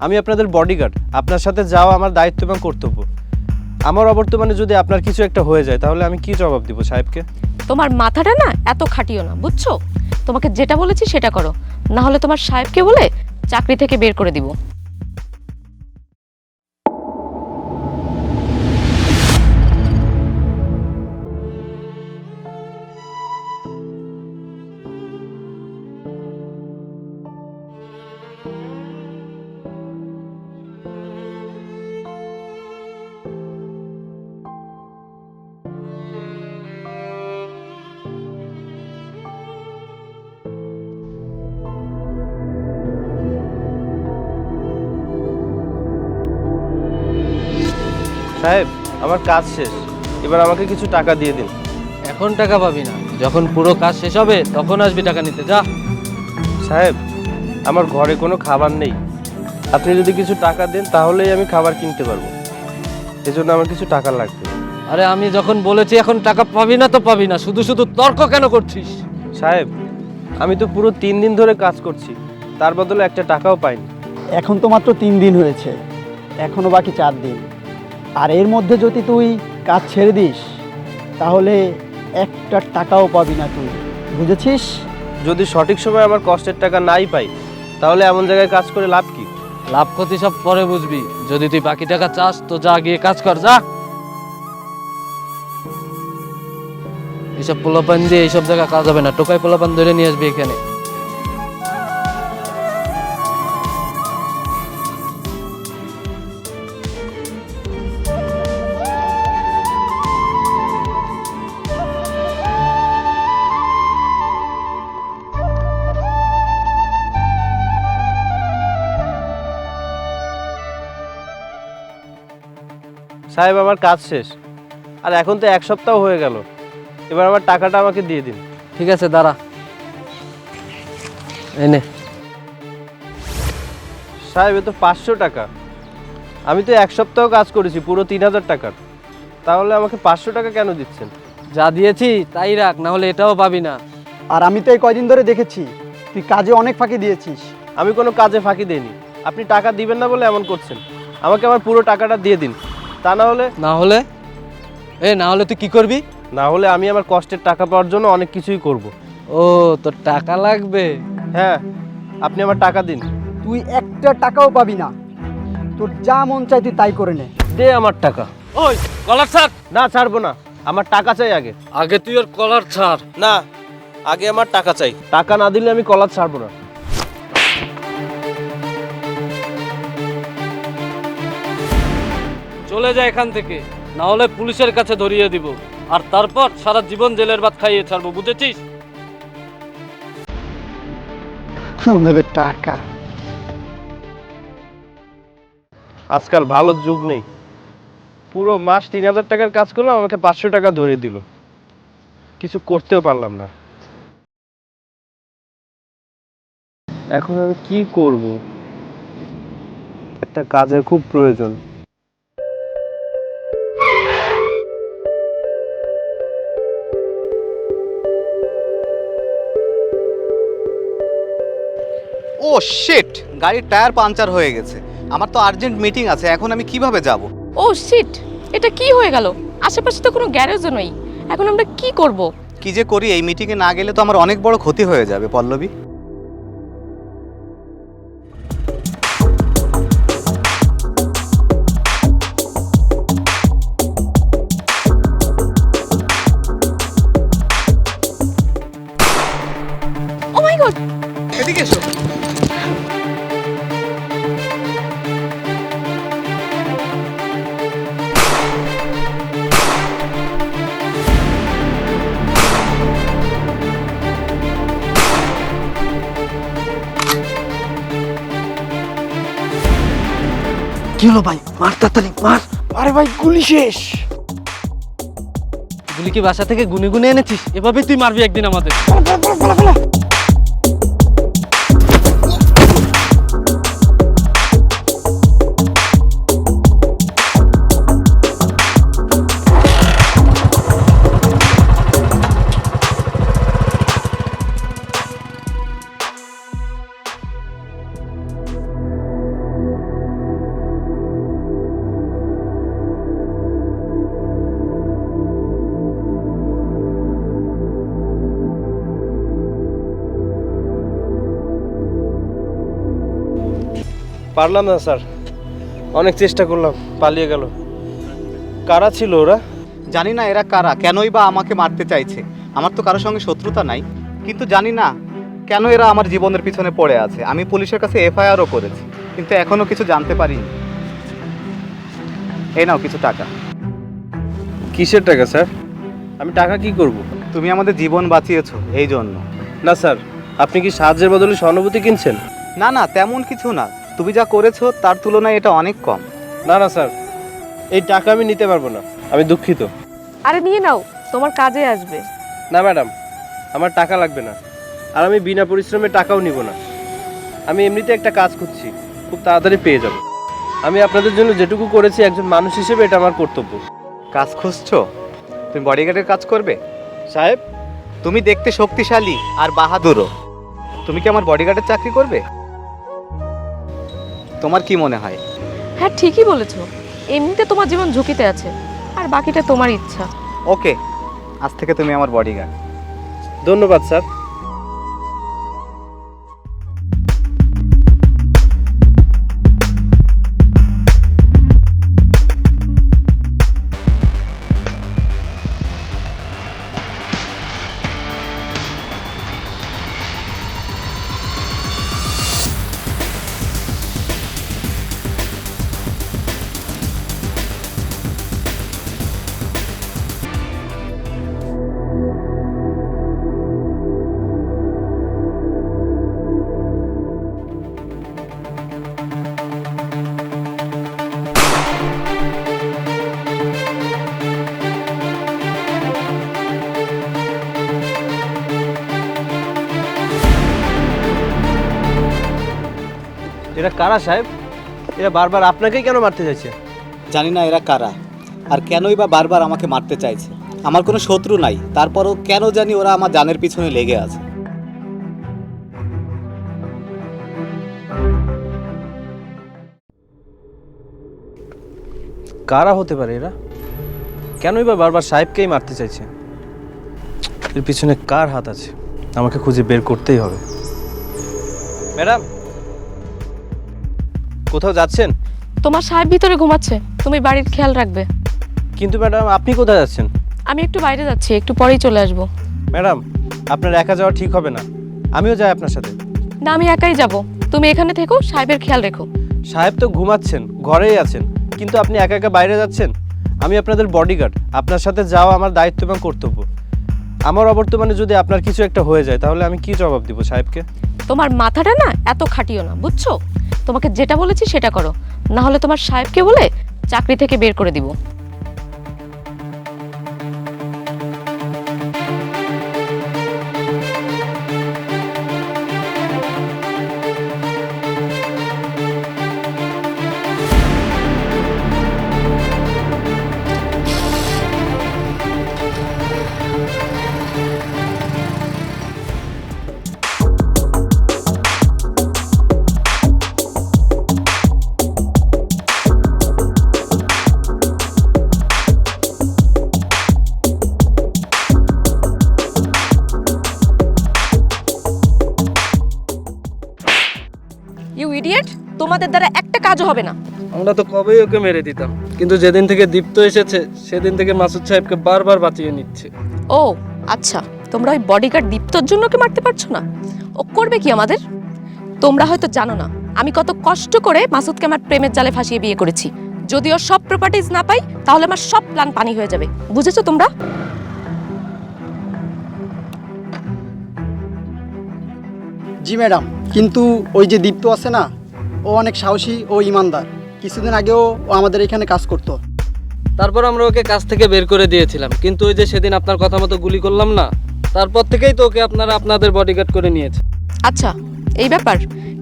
আমি আপনাদের বডিগার্ড আপনার সাথে যাওয়া আমার দায়িত্ব এবং কর্তব্য। আমার অবর্তমানে যদি আপনার কিছু একটা হয়ে যায়, তাহলে আমি কি জবাব দিব সাহেবকে? তোমার মাথাটা না এত খাটিও না, বুঝছ? তোমাকে যেটা বলেছি সেটা করো। না হলে তোমার সাহেবকে বলে চাকরি থেকে বের করে দিব। সাহেব আমার কাজ শেষ। এবার আমাকে কিছু টাকা দিয়ে দিন। এখন টাকা পাবি না। যখন পুরো কাজ শেষ হবে তখন আসবি টাকা নিতে যা। সাহেব আমার ঘরে কোনো খাবার নেই। আপনি যদি কিছু টাকা দেন তাহলেই আমি খাবার কিনতে পারব। এজন্য আমার কিছু টাকা লাগবে। আরে আমি যখন বলেছি এখন টাকা পাবি না তো পাবি না। শুধু শুধু তর্ক কেন করছিস? সাহেব আমি তো পুরো তিন দিন ধরে কাজ করছি। তার বদলে একটা টাকাও পাইনি। এখন তো মাত্র তিন দিন হয়েছে। এখনও বাকি চার দিন। আর এর মধ্যে যদি তুই কাজ ছেড়ে দিস তাহলে একটা টাকাও পাবি না তুই। বুঝেছিস? যদি সঠিক সময় আমার কষ্টের টাকা নাই পাই তাহলে এমন জায়গায় কাজ করে লাভ কি? লাভ ক্ষতি সব পরে বুঝবি। যদি তুই বাকি টাকা চাস তো যা গিয়ে কাজ কর যা। এইসব পোলাপান দিয়ে এইসব জায়গা কাজ হবে না। টোকাই পোলাপান ধরে নিয়ে আসবি এখানে। সাহেব আমার কাজ শেষ। আর এখন তো এক সপ্তাহ হয়ে গেল। এবার আমার টাকাটা আমাকে দিয়ে দিন। ঠিক আছে দাঁড়া। এনে সাহেব এ তো পাঁচশো টাকা। আমি তো এক সপ্তাহ কাজ করেছি পুরো তিন হাজার টাকার। তাহলে আমাকে পাঁচশো টাকা কেন দিচ্ছেন? যা দিয়েছি তাই রাখ না হলে এটাও পাবি না। আর আমি তো এই কয়দিন ধরে দেখেছি তুই কাজে অনেক ফাঁকি দিয়েছিস। আমি কোনো কাজে ফাঁকি দেইনি। আপনি টাকা দিবেন না বলে এমন করছেন। আমাকে আমার পুরো টাকাটা দিয়ে দিন। তা না হলে? না হলে? এ না হলে তুই কি করবি? না হলে আমি আমার কষ্টের টাকা পাওয়ার জন্য অনেক কিছুই করব। ও তোর টাকা লাগবে? হ্যাঁ আপনি আমার টাকা দিন। তুই একটা টাকাও পাবি না। তোর যা মন চাই তুই তাই করে নে। দে আমার টাকা। ওই কলার ছাড়! না ছাড়বো না। আমার টাকা চাই আগে। আগে তুই ওর কলার ছাড়। না আগে আমার টাকা চাই। টাকা না দিলে আমি কলার ছাড়বো না। চলে যা এখান থেকে। না হলে পুলিশের কাছে ধরিয়ে দিব। আর তারপর সারা জীবন জেলের ভাত খাইয়ে ছাড়বো বুঝেছিস? টাকা আজকাল ভালো যুগ নেই। পুরো মাস তিন হাজার টাকার কাজ করলাম আমাকে পাঁচশো টাকা ধরে দিল। কিছু করতেও পারলাম না। এখন আমি কি করব? একটা কাজের খুব প্রয়োজন। ও শিট গাড়ির টায়ার পাঞ্চার হয়ে গেছে। আমার তো আর্জেন্ট মিটিং আছে এখন আমি কীভাবে যাব? ও শিট এটা কি হয়ে গেল? আশেপাশে তো কোনো গ্যারেজও নেই। এখন আমরা কি করব? কি যে করি এই মিটিংয়ে না গেলে তো আমার অনেক বড় ক্ষতি হয়ে যাবে পল্লবী। কি হলো ভাই মার তাড়াতাড়ি মার। আরে ভাই গুলি শেষ। গুলি কি বাসা থেকে গুনে গুনে এনেছিস? এভাবে তুই মারবি একদিন আমাদের। পারলাম না স্যার। অনেক চেষ্টা করলাম পালিয়ে গেল। কারা ছিল ওরা? জানি না এরা কারা কেনই বা আমাকে মারতে চাইছে। আমার তো কারোর সঙ্গে শত্রুতা নাই কিন্তু জানি না কেন এরা আমার জীবনের পিছনে পড়ে আছে। আমি পুলিশের কাছে এফআইআরও করেছি কিন্তু এখনও কিছু জানতে পারিনি। এই নাও কিছু টাকা। কিসের টাকা স্যার? আমি টাকা কি করব? তুমি আমাদের জীবন বাঁচিয়েছো এই জন্য। না স্যার। আপনি কি সাহায্যের বদলে সহানুভূতি কিনছেন? না না তেমন কিছু না। তুমি যা করেছ তার তুলনায় এটা অনেক কম। না না স্যার। এই টাকা আমি নিতে পারব না। আমি দুঃখিত। আরে নিয়ে নাও। তোমার কাজে আসবে। না ম্যাডাম। আমার টাকা লাগবে না। আর আমি বিনা পরিশ্রমে টাকাও নিব না। আমি এমনিতে একটা কাজ খুঁজছি। খুব তাড়াতাড়ি পেয়ে যাব। আমি আপনাদের জন্য যেটুকু করেছি একজন মানুষ হিসেবে এটা আমার কর্তব্য। কাজ খুঁজছো? তুমি বডিগার্ডের কাজ করবে? সাহেব? তুমি দেখতে শক্তিশালী আর বাহাদুরও। তুমি কি আমার বডিগার্ডের চাকরি করবে? তোমার কি মনে হয়? হ্যাঁ ঠিকই বলেছ। এমনিতে তোমার জীবন ঝুঁকিতে আছে আর বাকিটা তোমার ইচ্ছা। ওকে আজ থেকে তুমি আমার বডিগার্ড ধন্যবাদ স্যার। এরা কারা সাহেব? এরা বারবার আপনাকেই কেন মারতে চাইছে? জানি না এরা কারা আর কেনই বা বারবার আমাকে মারতে চাইছে। আমার কোনো শত্রু নাই তারপরও কেন জানি ওরা আমার জানের পিছনে লেগে আছে। কারা হতে পারে এরা? কেনই বা বারবার সাহেবকেই মারতে চাইছে? এর পিছনে কার হাত আছে? আমাকে খুঁজে বের করতেই হবে। ম্যাডাম কোথাও যাচ্ছেন? তোমার সাহেব ভিতরে ঘুমাচ্ছে তুমি বাড়ির খেয়াল রাখবে। কিন্তু ম্যাডাম আপনি কোথায় যাচ্ছেন? আমি একটু বাইরে যাচ্ছি একটু পরেই চলে আসব। ম্যাডাম আপনার একা যাওয়া ঠিক হবে না। আমিও যাই আপনার সাথে। না আমি একাই যাব। তুমি এখানে থেকো সাহেবের খেয়াল রেখো। সাহেব তো ঘুমাচ্ছেন ঘরেই আছেন। কিন্তু আপনি একা একা বাইরে যাচ্ছেন? আমি আপনাদের বডিগার্ড আপনার সাথে যাওয়া আমার দায়িত্ব এবং কর্তব্য। আমার অবর্তমানে যদি আপনার কিছু একটা হয়ে যায় তাহলে আমি কি জবাব দিব সাহেবকে? তোমার মাথাটা না এত খাটিও না বুঝছ? তোমাকে যেটা বলেছি সেটা করো। না হলে তোমার সাহেবকে বলে চাকরি থেকে বের করে দিব। ইউ ইডিয়েট তোমাদের দ্বারা একটা কাজও হবে না। আমরা তো কবেই ওকে মেরে দিতাম। কিন্তু যেদিন থেকে দীপ্ত এসেছে সেদিন থেকে মাসুদ সাহেবকে বারবার বাঁচিয়ে নিচ্ছে। ও আচ্ছা তোমরা ওই বডিগার্ড দীপ্তর জন্য ওকে মারতে পারছ না? ও করবে কি আমাদের? তোমরা হয়তো জানো না আমি কত কষ্ট করে মাসুদকে আমার প্রেমের জালে ফাঁসিয়ে বিয়ে করেছি। যদি ওর সব প্রপার্টিজ না পাই তাহলে আমার সব প্ল্যান পানি হয়ে যাবে। বুঝেছ তোমরা? জি ম্যাডাম কিন্তু ওই যে দীপ্ত আছে না ও অনেক সাহসী ও ইমানদার। কিছুদিন আগেও ও আমাদের এখানে কাজ করতো। তারপর আমরা ওকে কাজ থেকে বের করে দিয়েছিলাম কিন্তু ওই যে সেদিন আপনার কথা মতো গুলি করলাম না তারপর থেকেই তো ওকে আপনারা আপনাদের বডিগার্ড করে নিয়েছে। আচ্ছা এই ব্যাপার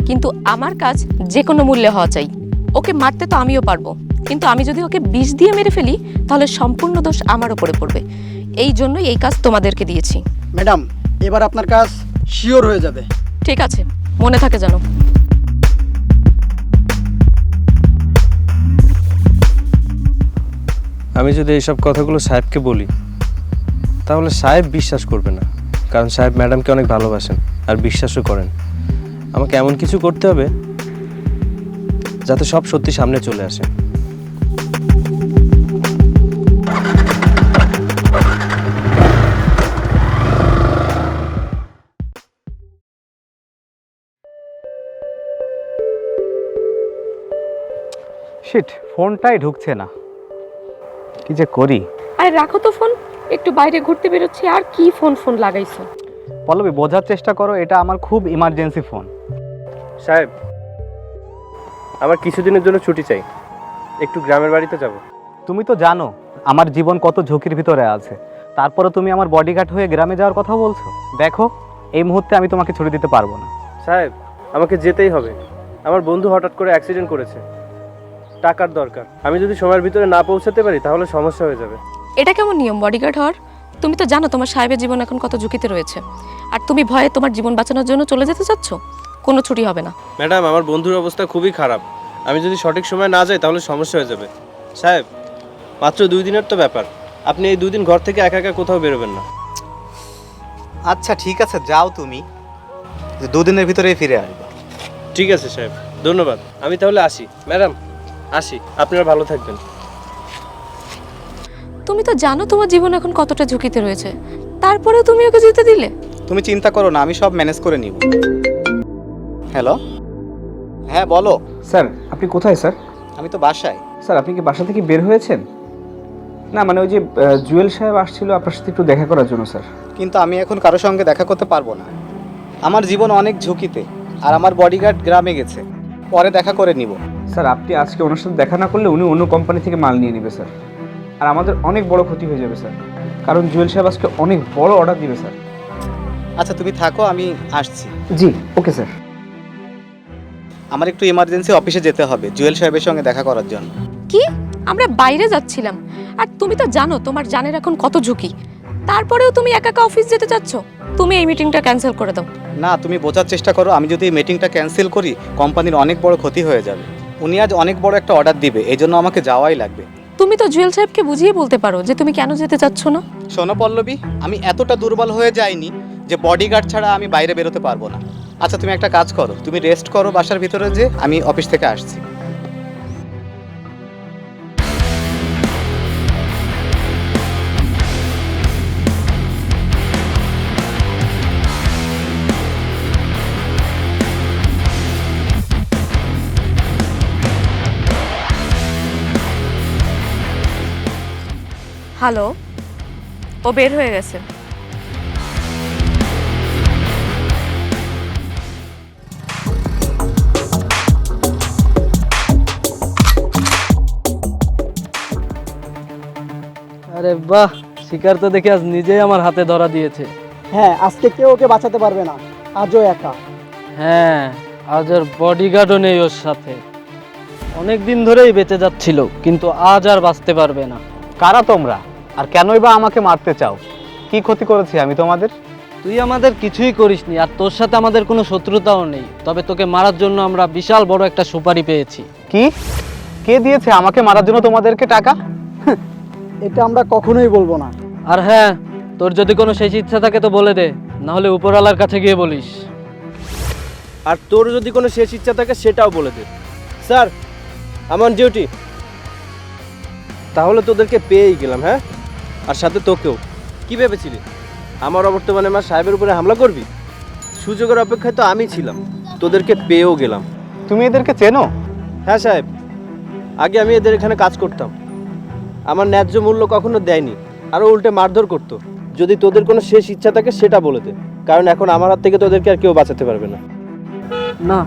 কিন্তু আমার কাজ যে কোনো মূল্যে হওয়া চাই। ওকে মারতে তো আমিও পারব কিন্তু আমি যদি ওকে বিষ দিয়ে মেরে ফেলি তাহলে সম্পূর্ণ দোষ আমার ওপরে পড়বে। এই জন্যই এই কাজ তোমাদেরকে দিয়েছি। ম্যাডাম এবার আপনার কাজ শিওর হয়ে যাবে। ঠিক আছে, মনে থাকে যেন। আমি যদি এইসব কথাগুলো সাহেবকে বলি, তাহলে সাহেব বিশ্বাস করবে না। কারণ সাহেব ম্যাডামকে অনেক ভালোবাসেন আর বিশ্বাসও করেন। আমাকে এমন কিছু করতে হবে যাতে সব সত্যি সামনে চলে আসে। শিট ফোনটাই ঢুকছে না। কি যে করি? আর রাখো তো ফোন একটু বাইরে ঘুরতে বেরোচ্ছি আর কি ফোন ফোন লাগাইছো? পল্লবী বোঝার চেষ্টা করো এটা আমার খুব ইমার্জেন্সি ফোন সাহেব আমার কিছুদিনের জন্য ছুটি চাই। একটু গ্রামের বাড়িতে যাব। তুমি তো জানো আমার জীবন কত ঝুঁকির ভিতরে আছে। তারপরে তুমি আমার বডিগার্ড হয়ে গ্রামে যাওয়ার কথা বলছো? দেখো এই মুহূর্তে আমি তোমাকে ছুটি দিতে পারব না। সাহেব আমাকে যেতেই হবে। আমার বন্ধু হঠাৎ করে অ্যাক্সিডেন্ট করেছে। টাকার দরকার। আমি যদি সময়ের ভিতরে না পৌঁছাতে পারি তাহলে সমস্যা হয়ে যাবে। এটা কেমন নিয়ম বডিগার্ড হওয়ার? তুমি তো জানো তোমার সাহেবের জীবন এখন কত ঝুঁকিতে রয়েছে। আর তুমি ভয়ে তোমার জীবন বাঁচানোর জন্য চলে যেতে চাচ্ছ? কোনো ছুটি হবে না। ম্যাডাম আমার বন্ধুর অবস্থা খুবই খারাপ। আমি যদি সঠিক সময় না যাই তাহলে সমস্যা হয়ে যাবে। সাহেব মাত্র দুই দিনের তো ব্যাপার। আপনি এই দুই দিন ঘর থেকে একা একা কোথাও বেরোবেন না। আচ্ছা ঠিক আছে যাও তুমি। দুদিনের ভিতরে ফিরে আসবে। ঠিক আছে সাহেব। ধন্যবাদ। আমি তাহলে আসি। ম্যাডাম আসি আপনারা ভালো থাকবেন। তুমি তো জানো তোমার জীবন এখন কতটা ঝুঁকিতে রয়েছে। তারপরেও তুমি ওকে যেতে দিলে? তুমি চিন্তা করো না আমি সব ম্যানেজ করে নিব। হ্যালো? হ্যাঁ বলো। স্যার আপনি কোথায় স্যার? আমি তো বাসায়। স্যার আপনি কি বাসা থেকে বের হয়েছেন? না মানে ওই যে জুয়েল সাহেব আসছিল আপনার সাথে একটু দেখা করার জন্য স্যার। কিন্তু আমি এখন কারোর সঙ্গে দেখা করতে পারব না। আমার জীবন অনেক ঝুঁকিতে আর আমার বডিগার্ড গ্রামে গেছে। পরে দেখা করে নিব। স্যার আপনি আজকে ওনার সাথে দেখা না করলে উনি অন্য কোম্পানি থেকে মাল নিয়ে নেবে স্যার। আর আমাদের অনেক বড় ক্ষতি হয়ে যাবে স্যার। কারণ জুয়েল সাহেব আজকে অনেক বড় অর্ডার দিবে স্যার। আচ্ছা তুমি থাকো আমি আসছি। জি ওকে স্যার। আমার একটু ইমার্জেন্সি অফিসে যেতে হবে জুয়েল সাহেবের সঙ্গে দেখা করার জন্য। কি? আমরা বাইরে যাচ্ছিলাম। আর তুমি তো জানো তোমার জানের এখন কত ঝুঁকি। তারপরেও তুমি একা একা অফিস যেতে চাচ্ছ? তুমি এই মিটিংটা ক্যান্সেল করে দাও। না তুমি বোঝার চেষ্টা করো আমি যদি এই মিটিংটা ক্যান্সেল করি কোম্পানির অনেক বড় ক্ষতি হয়ে যাবে। উনি আজ অনেক বড় একটা অর্ডার দিবে এই জন্য আমাকে যাওয়াই লাগবে। তুমি তো জুয়েল সাহেবকে বুঝিয়ে বলতে পারো যে তুমি কেন যেতে চাচ্ছ না। শোনো পল্লবী আমি এতটা দুর্বল হয়ে যাইনি যে বডিগার্ড ছাড়া আমি বাইরে বেরোতে পারব না। আচ্ছা তুমি একটা কাজ করো তুমি রেস্ট করো বাসার ভিতরে যে আমি অফিস থেকে আসছি। হ্যালো ও বের হয়ে গেছে। আরে বাহ শিকার তো দেখে আজ নিজেই আমার হাতে ধরা দিয়েছে। হ্যাঁ আজকে কেউ ওকে বাঁচাতে পারবে না। আজও একা। হ্যাঁ আজ আর বডিগার্ডও নেই ওর সাথে। অনেক দিন ধরেই বেঁচে যাচ্ছিল কিন্তু আজ আর বাঁচতে পারবে না। কারা তোমরা? আর কেনই বা আমাকে মারতে চাও? কি ক্ষতি করেছি আমি তোমাদের? তুই আমাদের কিছুই করিসনি আর তোর সাথে আমাদের কোনো শত্রুতাও নেই। তবে তোকে মারার জন্য আমরা বিশাল বড় একটা সুপারি পেয়েছি। কি? কে দিয়েছে আমাকে মারার জন্য তোমাদেরকে টাকা? এটা আমরা কখনোই বলব না। আর হ্যাঁ তোর যদি কোনো শেষ ইচ্ছা থাকে তো বলে দে না হলে উপরওয়ালার কাছে গিয়ে বলিস। আর তোর যদি কোনো শেষ ইচ্ছা থাকে সেটাও বলে দে। স্যার আমার ডিউটি তাহলে তোদেরকে পেয়েই গেলাম হ্যাঁ? আর সাথে তোকেও। কি ভেবেছিলি? আমার অবর্তমানে আমার সাহেবের উপরে হামলা করবি? সুযোগের অপেক্ষায় তো আমি ছিলাম। তোদেরকে পেয়েও গেলাম। তুমি এদেরকে চেনো? হ্যাঁ সাহেব। আগে আমি এদের এখানে কাজ করতাম। আমার ন্যায্য মূল্য কখনো দেয়নি। আরও উল্টে মারধর করতো। যদি তোদের কোনো শেষ ইচ্ছা থাকে সেটা বলে দে। কারণ এখন আমার হাত থেকে তোদেরকে আর কেউ বাঁচাতে পারবে না। না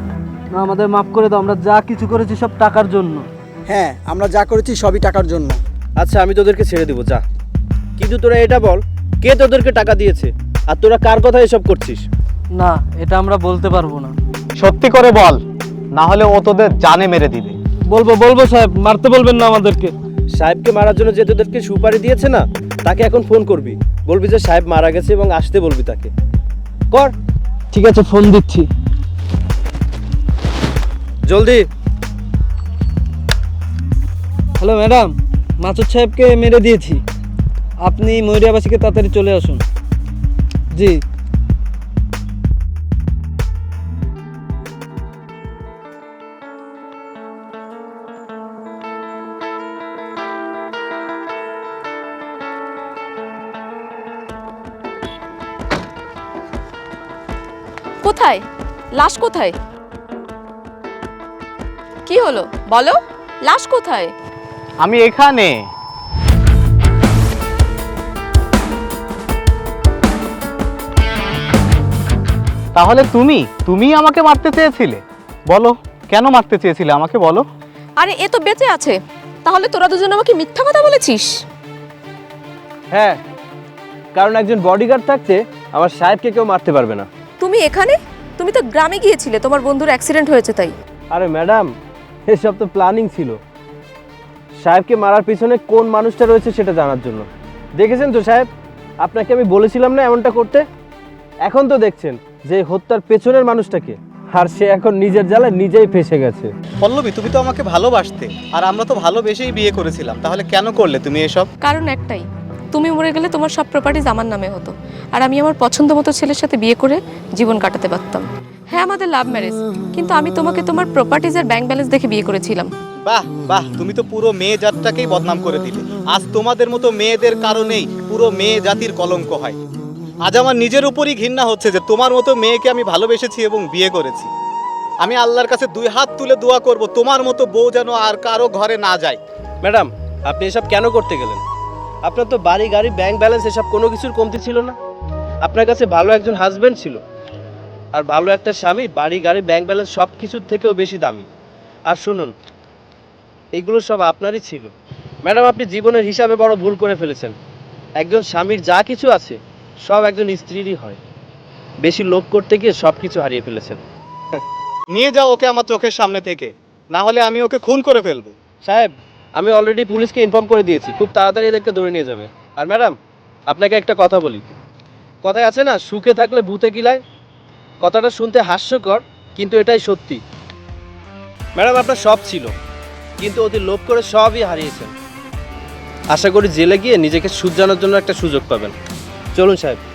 না আমাদের মাফ করে দাও। আমরা যা কিছু করেছি সব টাকার জন্য। হ্যাঁ আমরা যা করেছি সবই টাকার জন্য। আচ্ছা আমি তোদেরকে ছেড়ে দেবো। যা। কিন্তু তোরা এটা বল কে তোদেরকে টাকা দিয়েছে? আর তোরা কার কথা এসব করছিস? না এটা আমরা বলতে পারব না। সত্যি করে বল না হলে ও তোদের জানে মেরে দিবে। বলব বলব সাহেব মারতে বলবেন না আমাদেরকে। সাহেবকে মারার জন্য যে তোদেরকে সুপারি দিয়েছে না তাকে এখন ফোন করবি। বলবি যে সাহেব মারা গেছে এবং আসতে বলবি তাকে। কর। ঠিক আছে ফোন দিচ্ছি। জলদি। হ্যালো ম্যাডাম মাসুদ সাহেবকে মেরে দিয়েছি। আপনি ময়ূরিয়াবাসীকে তাড়াতাড়ি চলে আসুন। জি। কোথায়? লাশ কোথায়? কি হলো? বলো লাশ কোথায়? আমি এখানে। তাহলে তুমি তুমি আমাকে মারতে চেয়েছিলে। বলো কেন মারতে চেয়েছিলে আমাকে বলো। আরে এ তো বেঁচে আছে। তাহলে তোরা দুজন আমাকে মিথ্যা কথা বলেছিস? হ্যাঁ কারণ একজন বডিগার্ড থাকতে আমার সাহেবকে কেউ মারতে পারবে না। তুমি এখানে? তুমি তো গ্রামে গিয়েছিলে তোমার বন্ধুর অ্যাক্সিডেন্ট হয়েছে তাই। আরে ম্যাডাম এসব তো প্ল্যানিং ছিল। সাহেবকে মারার পিছনে কোন মানুষটা রয়েছে সেটা জানার জন্য। দেখেছেন তো সাহেব? আপনাকে আমি বলেছিলাম না এমনটা করতে? এখন তো দেখছেন। যে হত্যার পেছনের মানুষটাকে আর সে এখন নিজের জ্বালায় নিজেই ফেসে গেছে। পল্লবী তুমি তো আমাকে ভালোবাসতে আর আমরা তো ভালোবেসেই বিয়ে করেছিলাম তাহলে কেন করলে তুমি এসব? কারণ একটাই তুমি মরে গেলে তোমার সব প্রপার্টিজ আমার নামে হতো আর আমি আমার পছন্দ মতো ছেলের সাথে বিয়ে করে জীবন কাটাতে পারতাম। হ্যাঁ আমাদের লাভ ম্যারেজ কিন্তু আমি তোমাকে তোমার প্রপার্টিজের ব্যাংক ব্যালেন্স দেখে বিয়ে করেছিলাম। বাহ বাহ তুমি তো পুরো মেয়ে জাতটাকেই বদনাম করে দিলে। আজ তোমাদের মতো মেয়েদের কারণেই পুরো মেয়ে জাতির কলঙ্ক হয়। আজ আমার নিজের উপরই ঘৃণা হচ্ছে যে তোমার মতো মেয়েকে আমি ভালোবেসেছি এবং বিয়ে করেছি। আমি আল্লাহর কাছে দুই হাত তুলে দোয়া করব, তোমার মতো বউ যেন আর কারও ঘরে না যায়। ম্যাডাম, আপনি এসব কেন করতে গেলেন? আপনার তো বাড়ি, গাড়ি ব্যাংক ব্যালেন্স এসব কোনো কিছুর কমতি ছিল না। আপনার কাছে ভালো একজন হাজবেন্ড ছিল। আর ভালো একটা স্বামী, বাড়ি, গাড়ি ব্যাংক ব্যালেন্স সব কিছুর থেকেও বেশি দামি। আর শুনুন, এগুলো সব আপনারই ছিল। ম্যাডাম, আপনি জীবনের হিসাবে বড় ভুল করে ফেলেছেন। একজন স্বামীর যা কিছু আছে সব একজন স্ত্রীরই হয়। বেশি লোভ করতে গিয়ে সব কিছু হারিয়ে ফেলেছেন। নিয়ে যাও ওকে আমার চোখের সামনে থেকে। না হলে আমি ওকে খুন করে ফেলব। সাহেব আমি অলরেডি পুলিশকে ইনফর্ম করে দিয়েছি। খুব তাড়াতাড়ি এদেরকে ধরে নিয়ে যাবে। আর ম্যাডাম আপনাকে একটা কথা বলি। কথায় আছে না সুখে থাকলে ভূতে কিলায় কথাটা শুনতে হাস্যকর কিন্তু এটাই সত্যি। ম্যাডাম আপনার সব ছিল। কিন্তু অতি লোভ করে সবই হারিয়েছেন। আশা করি জেলে গিয়ে নিজেকে শুধরানোর জন্য একটা সুযোগ পাবেন। চলুন সাহেব।